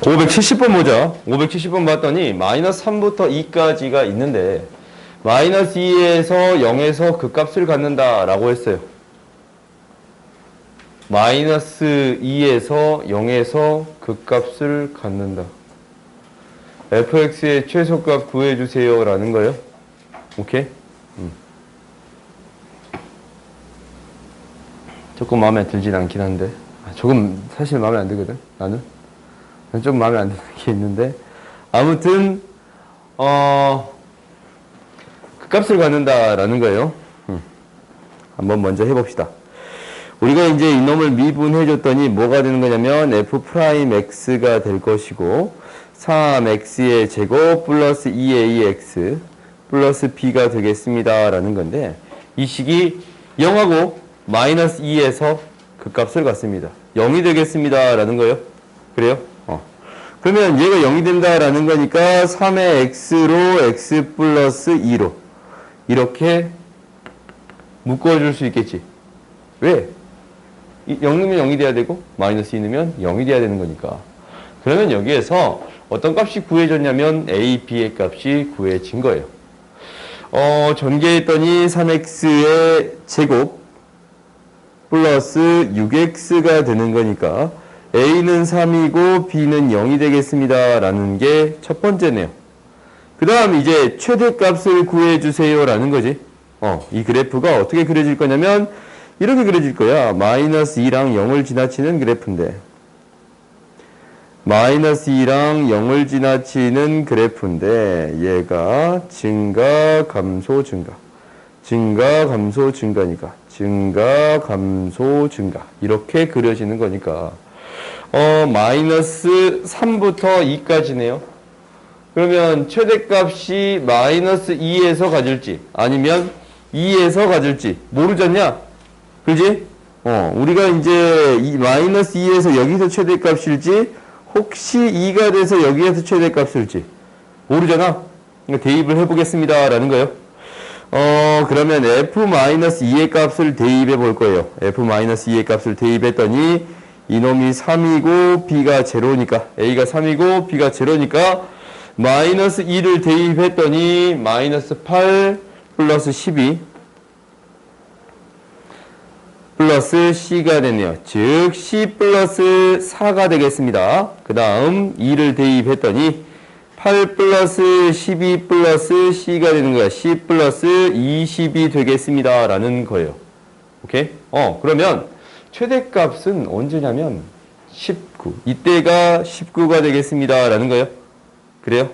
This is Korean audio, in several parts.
570번 보자. 570번 봤더니 마이너스 3부터 2까지가 있는데 마이너스 2에서 0에서 그 값을 갖는다라고 했어요. 마이너스 2에서 0에서 그 값을 갖는다. fx의 최소값 구해주세요 라는 거예요. 오케이? 음. 조금 마음에 들진 않긴 한데 아, 조금 사실 마음에 안 들거든 나는 좀 마음에 안 드는 게 있는데 아무튼 어, 그 값을 갖는다라는 거예요. 음. 한번 먼저 해봅시다. 우리가 이제 이놈을 미분해줬더니 뭐가 되는 거냐면 f 프라임 x가 될 것이고 3x의 제곱 플러스 2ax 플러스 b가 되겠습니다. 라는 건데 이 식이 0하고 마이너스 2에서 그 값을 갖습니다. 0이 되겠습니다. 라는 거예요. 그래요? 어. 그러면 얘가 0이 된다라는 거니까 3의 x로 x 플러스 2로 이렇게 묶어줄 수 있겠지. 왜? 0 넣으면 0이 돼야 되고 마이너스 2 넣으면 0이 돼야 되는 거니까. 그러면 여기에서 어떤 값이 구해졌냐면 a, b의 값이 구해진 거예요. 어, 전개했더니 3x의 제곱 플러스 6x가 되는 거니까 a는 3이고 b는 0이 되겠습니다. 라는 게 첫 번째네요. 그 다음 이제 최대값을 구해주세요. 라는 거지. 어, 이 그래프가 어떻게 그려질 거냐면 이렇게 그려질 거야. 마이너스 2랑 0을 지나치는 그래프인데 마이너스 2랑 0을 지나치는 그래프인데 얘가 증가, 감소, 증가 증가, 감소, 증가니까 증가, 감소, 증가 이렇게 그려지는 거니까 어 마이너스 3부터 2까지네요. 그러면 최대값이 마이너스 2에서 가질지 아니면 2에서 가질지 모르잖냐? 그지? 어, 우리가 이제 이 마이너스 2에서 여기서 최대값일지 혹시 2가 돼서 여기에서 최대값일지 모르잖아. 그러니까 대입을 해보겠습니다. 라는 거예요. 어, 그러면 f-2의 값을 대입해 볼 거예요. f-2의 값을 대입했더니 이놈이 3이고 b가 제로니까 a가 3이고 b가 제로니까 마이너스 2를 대입했더니 마이너스 8 플러스 12 플러스 c가 되네요. 즉 c 플러스 4가 되겠습니다. 그 다음 2를 대입했더니 8 플러스 12 플러스 c가 되는 거야. c 플러스 20이 되겠습니다. 라는 거예요. 오케이? 어, 그러면 최대값은 언제냐면 19. 이때가 19가 되겠습니다. 라는 거예요. 그래요?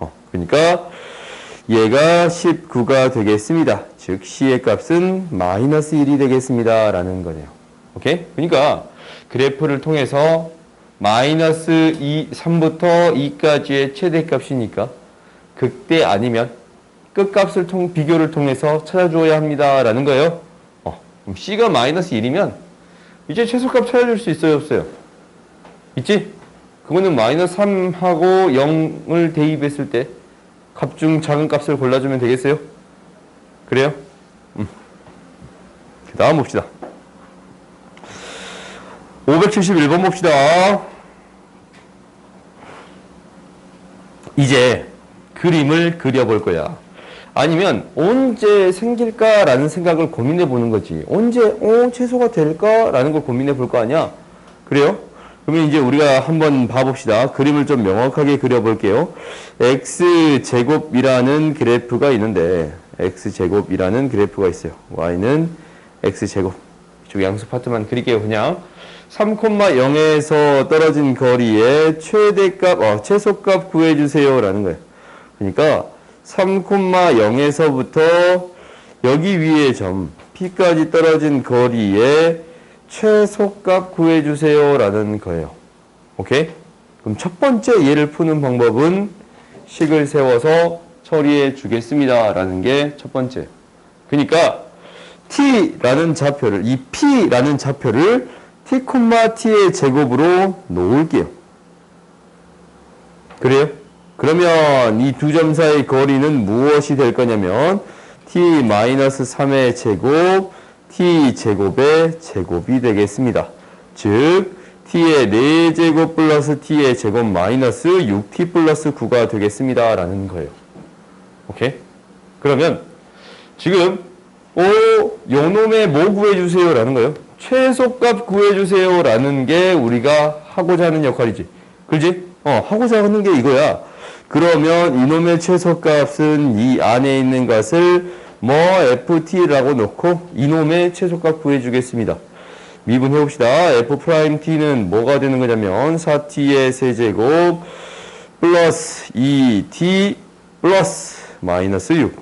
어, 그러니까 얘가 19가 되겠습니다. 즉 c의 값은 마이너스 1이 되겠습니다. 라는 거네요. 오케이? 그러니까 그래프를 통해서 마이너스 2, 3부터 2까지의 최대값이니까 극대 아니면 끝값을 통 비교를 통해서 찾아주어야 합니다. 라는 거예요. 어, 그럼 c가 마이너스 1이면 이제 최소값 찾아줄 수 있어요? 없어요? 있지? 그거는 마이너스 3하고 0을 대입했을 때 값 중 작은 값을 골라주면 되겠어요? 그래요? 음. 그 다음 봅시다. 571번 봅시다. 이제 그림을 그려볼 거야. 아니면 언제 생길까라는 생각을 고민해 보는 거지. 언제 어 최소가 될까라는 걸 고민해 볼 거 아니야. 그래요? 그러면 이제 우리가 한번 봐봅시다. 그림을 좀 명확하게 그려볼게요. x제곱이라는 그래프가 있는데 x제곱이라는 그래프가 있어요. y는 x제곱. 이쪽 양수 파트만 그릴게요. 그냥 3,0에서 떨어진 거리의 최대값, 어, 최소값 구해주세요. 라는 거예요. 그러니까 3,0에서부터 여기 위에 점 P까지 떨어진 거리의 최소값 구해주세요. 라는 거예요. 오케이? 그럼 첫 번째 예를 푸는 방법은 식을 세워서 처리해 주겠습니다. 라는 게 첫 번째. 그러니까 t라는 좌표를, 이 p라는 좌표를 t, t의 제곱으로 놓을게요. 그래요? 그러면 이 두 점 사이 거리는 무엇이 될 거냐면 t-3의 제곱 t 제곱의 제곱이 되겠습니다. 즉 t의 4제곱 플러스 t의 제곱 마이너스 6t 플러스 9가 되겠습니다. 라는 거예요. 오케이? 그러면 지금 오, 요놈의 뭐 구해주세요 라는 거예요. 최소값 구해주세요 라는 게 우리가 하고자 하는 역할이지. 그지? 어, 하고자 하는 게 이거야. 그러면 이놈의 최소값은 이 안에 있는 것을 뭐 ft라고 놓고 이놈의 최소값 구해주겠습니다. 미분해 봅시다. f 프라임 t는 뭐가 되는 거냐면 4t의 세제곱 플러스 2t 플러스 마이너스 6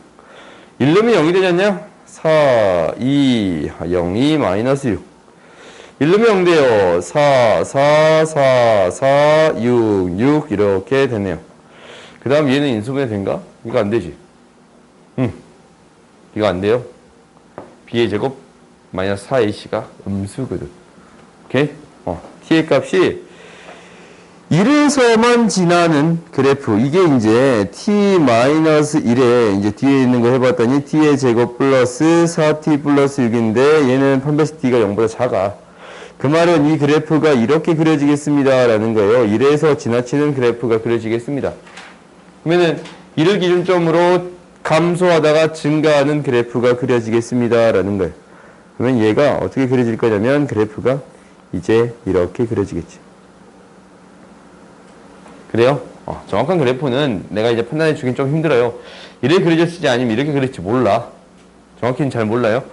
1름이 0이 되지 않냐? 4, 2, 0이 마이너스 6 1름이 0 돼요. 4, 4, 4, 4, 6, 6 이렇게 되네요. 그 다음 얘는 인수분해 된가? 이거 안 되지. 응. 이거 안 돼요. b의 제곱 마이너스 4ac가 음수거든. 오케이? 어, t의 값이 1에서만 지나는 그래프. 이게 이제 t 마이너스 1에 이제 뒤에 있는 거 해봤더니 t의 제곱 플러스 4t 플러스 6인데 얘는 판별식 t가 0보다 작아. 그 말은 이 그래프가 이렇게 그려지겠습니다. 라는 거예요. 1에서 지나치는 그래프가 그려지겠습니다. 그러면은 1을 기준점으로 감소하다가 증가하는 그래프가 그려지겠습니다. 라는 거예요. 그러면 얘가 어떻게 그려질 거냐면 그래프가 이제 이렇게 그려지겠지. 그래요? 어, 정확한 그래프는 내가 이제 판단해 주긴 좀 힘들어요. 이렇게 그려졌을지 아니면 이렇게 그릴지 몰라. 정확히는 잘 몰라요.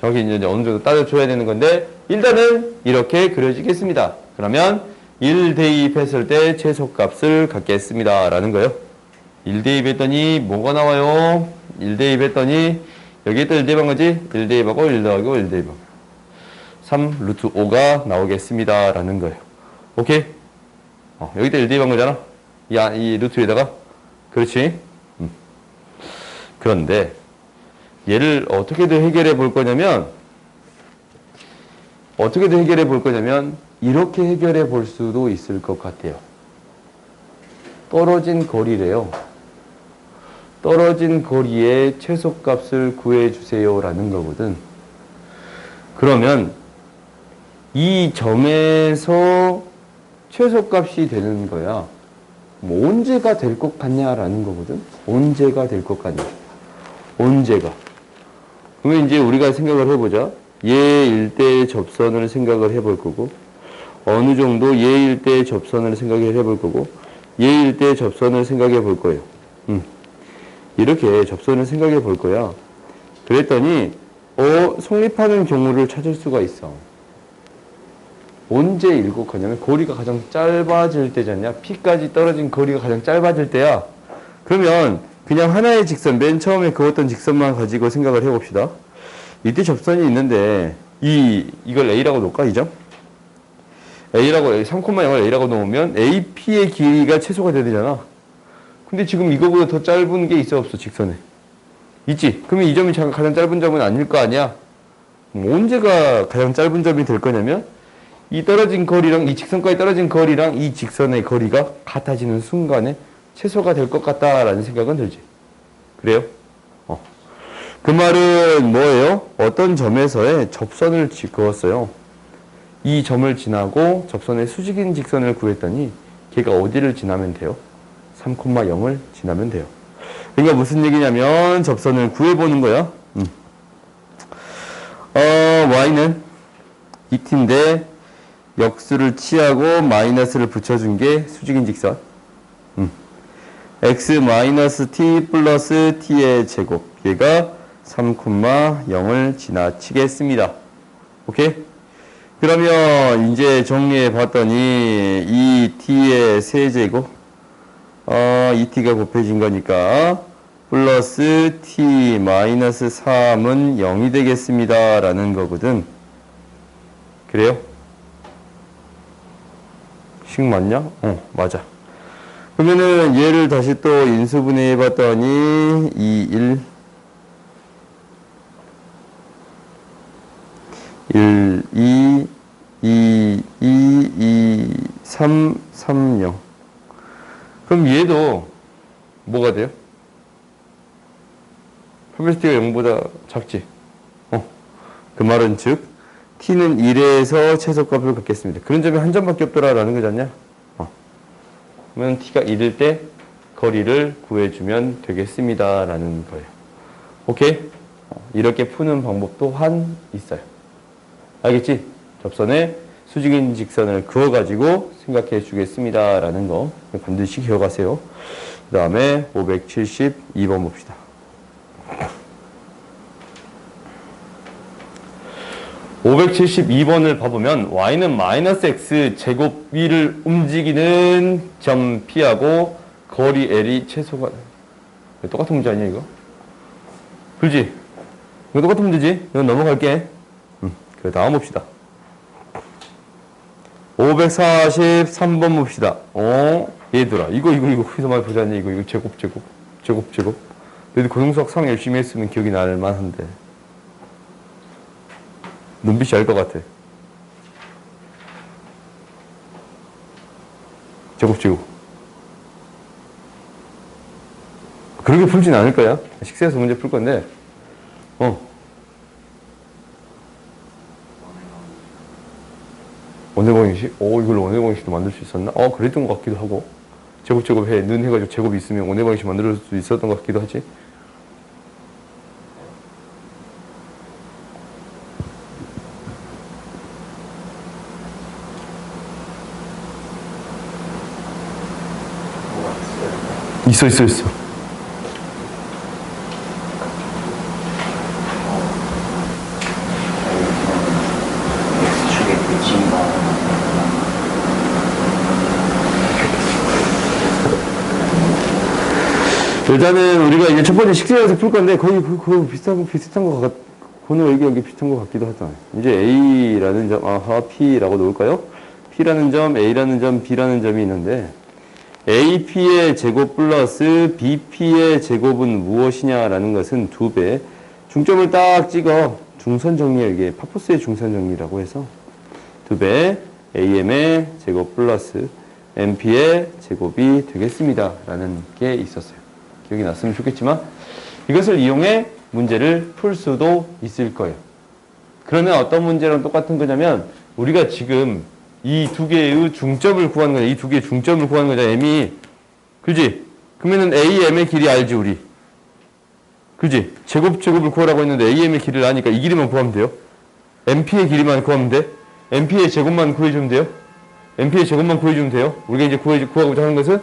정확히 이제 어느 정도 따져줘야 되는 건데, 일단은 이렇게 그려지겠습니다. 그러면 1 대입했을 때 최소값을 갖겠습니다. 라는 거예요. 1 대입했더니 뭐가 나와요? 1 대입했더니 여기에 또1 대입한 거지? 1 대입하고 1 더하고 1 대입하고 3 루트 5가 나오겠습니다. 라는 거예요. 오케이? 어, 여기다 1 대입한 거잖아? 이, 안- 이 루트 에다가. 그렇지? 음. 그런데 얘를 어떻게든 해결해 볼 거냐면 어떻게든 해결해 볼 거냐면 이렇게 해결해 볼 수도 있을 것 같아요. 떨어진 거리래요. 떨어진 거리의 최소값을 구해주세요 라는 거거든. 그러면 이 점에서 최소값이 되는 거야. 뭐 언제가 될 것 같냐라는 거거든. 언제가 될 것 같냐. 언제가. 그러면 이제 우리가 생각을 해보자. 얘 일대의 접선을 생각을 해볼 거고, 어느 정도 얘 일대의 접선을 생각을 해볼 거고, 얘 일대의 접선을 생각해 볼 거예요. 음. 이렇게 접선을 생각해 볼 거야. 그랬더니, 어, 성립하는 경우를 찾을 수가 있어. 언제 일곡하냐면 거리가 가장 짧아질 때잖냐 P까지 떨어진 거리가 가장 짧아질 때야 그러면 그냥 하나의 직선 맨 처음에 그었던 직선만 가지고 생각을 해봅시다 이때 접선이 있는데 이 이걸 A라고 놓을까 이 점? A라고 3,0을 A라고 놓으면 AP의 길이가 최소가 되잖아 근데 지금 이거보다 더 짧은 게 있어 없어 직선에 있지 그러면 이 점이 자- 가장 짧은 점은 아닐 거 아니야 뭐 언제가 가장 짧은 점이 될 거냐면 이 떨어진 거리랑 이 직선까지 떨어진 거리랑 이 직선의 거리가 같아지는 순간에 최소가 될 것 같다라는 생각은 들지. 그래요? 어. 그 말은 뭐예요? 어떤 점에서의 접선을 지- 그었어요. 이 점을 지나고 접선의 수직인 직선을 구했더니 걔가 어디를 지나면 돼요? 3,0을 지나면 돼요. 그러니까 무슨 얘기냐면 접선을 구해보는 거야. 음. 어, y는 2t인데 역수를 취하고 마이너스를 붙여준 게 수직인 직선. 음. x 마이너스 t 플러스 t의 제곱. 얘가 3,0을 지나치겠습니다. 오케이? 그러면 이제 정리해 봤더니 이 t의 세제곱, 어, 이 t가 곱해진 거니까 플러스 t 마이너스 3은 0이 되겠습니다. 라는 거거든. 그래요? 식 맞냐? 어, 맞아. 그러면은 얘를 다시 또 인수분해 해 봤더니 2, 1, 1, 2, 2, 2, 2, 3, 3, 0. 그럼 얘도 뭐가 돼요? 퍼밀리티가 0보다 작지? 어. 그 말은 즉, t는 1에서 최소값을 갖겠습니다. 그런 점이 한 점밖에 없더라라는 거지 않냐? 어. 그러면 t가 1일 때 거리를 구해주면 되겠습니다라는 거예요. 오케이? 어, 이렇게 푸는 방법 또한 있어요. 알겠지? 접선에 수직인 직선을 그어가지고 생각해 주겠습니다 라는 거 반드시 기억하세요. 그 다음에 572번 봅시다. 572번을 봐보면 y는 마이너스 x 제곱 위를 움직이는 점 P하고 거리 L이 최소가 똑같은 문제 아니야 이거? 그렇지? 이거 똑같은 문제지? 이건 넘어갈게 음, 그 다음 봅시다 543번 봅시다 어 얘들아 이거 이거 이거 거기서 많이 않냐 이거 이거 제곱 제곱 제곱 제곱 너희들 고등수학 상 열심히 했으면 기억이 날 만한데 눈빛이 알 것 같아. 제곱 제곱. 그렇게 풀진 않을 거야. 식세에서 문제 풀 건데. 어. 원대공식? 오, 이걸 원대공식도 만들 수 있었나? 어, 그랬던 것 같기도 하고. 제곱 제곱 해, 는 해가지고 제곱이 있으면 원대공식 만들 수 있었던 것 같기도 하지. 있어 있어 있어. X축의 끝인가 일단은 우리가 이제 첫 번째 식세에서 풀 건데 거의 그, 그 비슷한 거 비슷한 거 같. 번호 얘기 여기 비슷한 것 같기도 하다. 이제 A라는 점, 아하 P라고 놓을까요? P라는 점, A라는 점, B라는 점이 있는데 AP의 제곱 플러스 BP의 제곱은 무엇이냐라는 것은 두 배. 중점을 딱 찍어 중선 정리 이게 파포스의 중선 정리라고 해서 두 배 AM의 제곱 플러스 MP의 제곱이 되겠습니다 라는 게 있었어요. 기억이 났으면 좋겠지만 이것을 이용해 문제를 풀 수도 있을 거예요. 그러면 어떤 문제랑 똑같은 거냐면 우리가 지금 이 두 개의 중점을 구하는 거야. 이두 개의 중점을 구하는 거잖아. M이. 그지? 그러면은 AM의 길이 알지, 우리. 그지? 제곱, 제곱을 구하라고 했는데 AM의 길이를 아니까 이 길이만 구하면 돼요. MP의 길이만 구하면 돼. MP의 제곱만 구해주면 돼요. MP의 제곱만 구해주면 돼요. 우리가 이제 구해, 구하고자 하는 것은,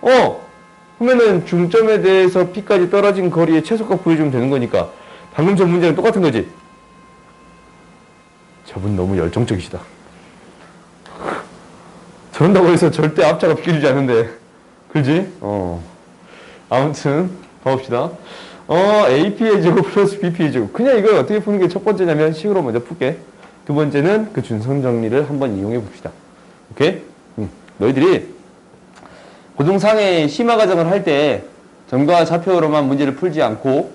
어! 그러면은 중점에 대해서 P까지 떨어진 거리의 최소값 구해주면 되는 거니까. 방금 전 문제는 똑같은 거지. 저분 너무 열정적이시다. 저런다고 해서 절대 앞차가 비켜주지 않는데. 그지? 어. 아무튼, 가봅시다. 어, AP의 제곱 플러스 BP의 제곱. 그냥 이걸 어떻게 푸는 게 첫 번째냐면 식으로 먼저 풀게. 두 번째는 그 준선 정리를 한번 이용해 봅시다. 오케이? 음, 너희들이 고등상의 심화 과정을 할 때 점과 좌표로만 문제를 풀지 않고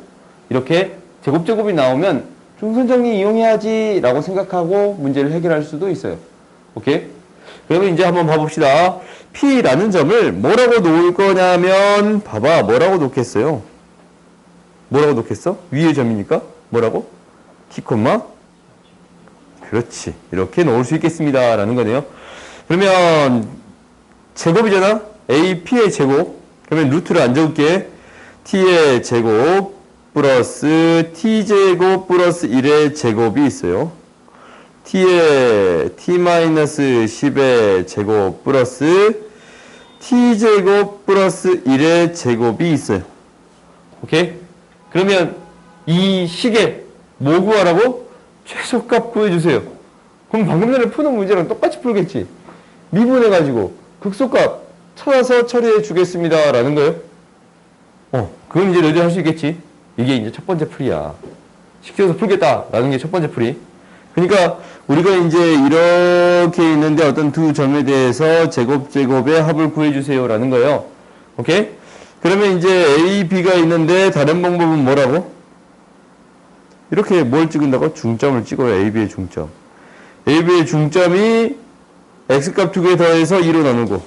이렇게 제곱 제곱이 나오면 중선 정리 이용해야지 라고 생각하고 문제를 해결할 수도 있어요. 오케이? 그러면 이제 한번 봐봅시다. P라는 점을 뭐라고 놓을 거냐면 봐봐 뭐라고 놓겠어요? 뭐라고 놓겠어? 위의 점이니까 뭐라고? T 콤마 그렇지 이렇게 놓을 수 있겠습니다 라는 거네요. 그러면 제곱이잖아? AP의 제곱 그러면 루트를 안 적을게 T의 제곱 플러스 T제곱 플러스 1의 제곱이 있어요. t의 t-10의 제곱 플러스 t제곱 플러스 1의 제곱이 있어요. 오케이? 그러면 이 식에 뭐 구하라고? 최소값 구해주세요. 그럼 방금 전에 푸는 문제랑 똑같이 풀겠지. 미분해가지고 극소값 찾아서 처리해 주겠습니다. 라는 거예요. 어, 그건 이제 너희들 할 수 있겠지. 이게 이제 첫 번째 풀이야. 시켜서 풀겠다. 라는 게 첫 번째 풀이. 그러니까 우리가 이제 이렇게 있는데 어떤 두 점에 대해서 제곱 제곱의 합을 구해 주세요 라는 거예요. 오케이? 그러면 이제 A, B가 있는데 다른 방법은 뭐라고? 이렇게 뭘 찍은다고? 중점을 찍어요. A, B의 중점. A, B의 중점이 X값 두 개 더해서 2로 나누고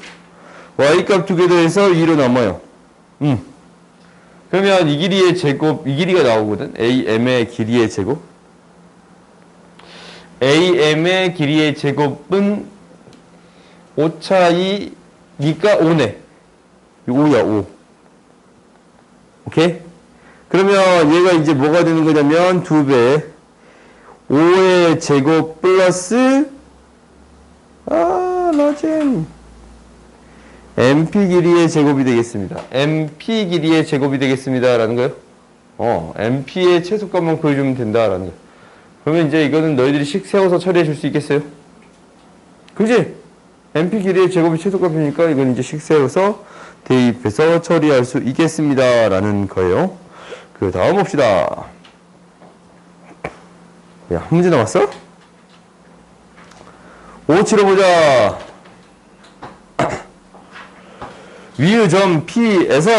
Y값 두 개 더해서 2로 남아요. 음. 그러면 이 길이의 제곱, 이 길이가 나오거든. A, M의 길이의 제곱. AM의 길이의 제곱은 5차이니까 5네. 5야, 5. 오케이? 그러면 얘가 이제 뭐가 되는 거냐면 2배. 5의 제곱 플러스 아, 라젠. MP 길이의 제곱이 되겠습니다. MP 길이의 제곱이 되겠습니다. 라는 거요? 어, MP의 최소값만 구해주면 된다라는 거예요. 그러면 이제 이거는 너희들이 식 세워서 처리해 줄 수 있겠어요? 그지? MP 길이의 제곱이 최소값이니까 이건 이제 식 세워서 대입해서 처리할 수 있겠습니다. 라는 거예요. 그 다음 봅시다. 야, 한 문제 남았어? 5 치러보자. 위의 점 P에서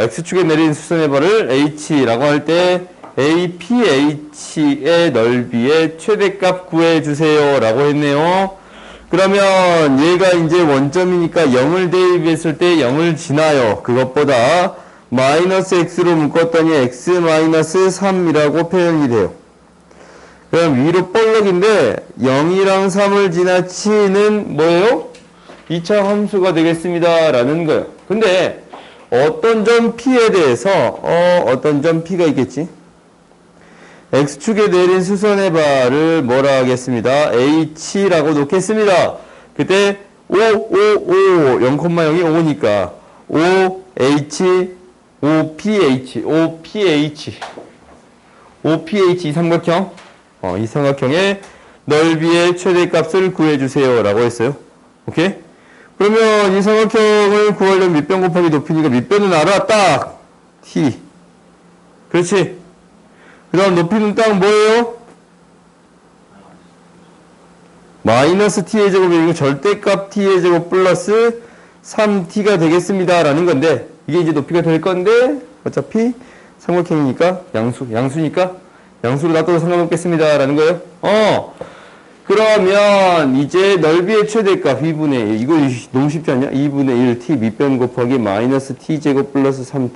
X축에 내린 수선의 발을 H라고 할 때 APH의 넓이의 최대값 구해주세요 라고 했네요. 그러면 얘가 이제 원점이니까 0을 대입했을 때 0을 지나요. 그것보다 마이너스 x로 묶었더니 x 마이너스 3이라고 표현이 돼요. 그럼 위로 볼록인데 0이랑 3을 지나치는 뭐예요? 2차 함수가 되겠습니다. 라는 거예요. 근데 어떤 점 P에 대해서 어, 어떤 점 P가 있겠지? X축에 내린 수선의 발을 뭐라 하겠습니다. H라고 놓겠습니다. 그때 5, 5, 5, 0,0이 5니까 5, H, 5, PH, 5, PH 5, PH 이 삼각형 어, 이 삼각형의 넓이의 최대값을 구해주세요 라고 했어요. 오케이? 그러면 이 삼각형을 구하려면 밑변 곱하기 높이니까 밑변은 알아 딱 t. 그렇지? 그 다음 높이는 딱 뭐예요? 마이너스 t의 제곱이 이거 절대값 t의 제곱 플러스 3t가 되겠습니다. 라는 건데 이게 이제 높이가 될 건데 어차피 삼각형이니까 양수 양수니까 양수로 놔둬도 상관없겠습니다. 라는 거예요? 어 그러면 이제 넓이의 최대값 2분의 1 이거 너무 쉽지 않냐? 2분의 1t 밑변 곱하기 마이너스 t제곱 플러스 3t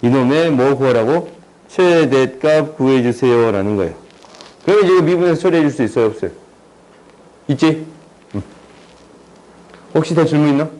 이놈의 뭐 구하라고? 최대값 구해주세요 라는 거예요 그러면 이제 미분에서 처리해 줄 수 있어요 없어요? 있지? 응. 혹시 더 질문 있나?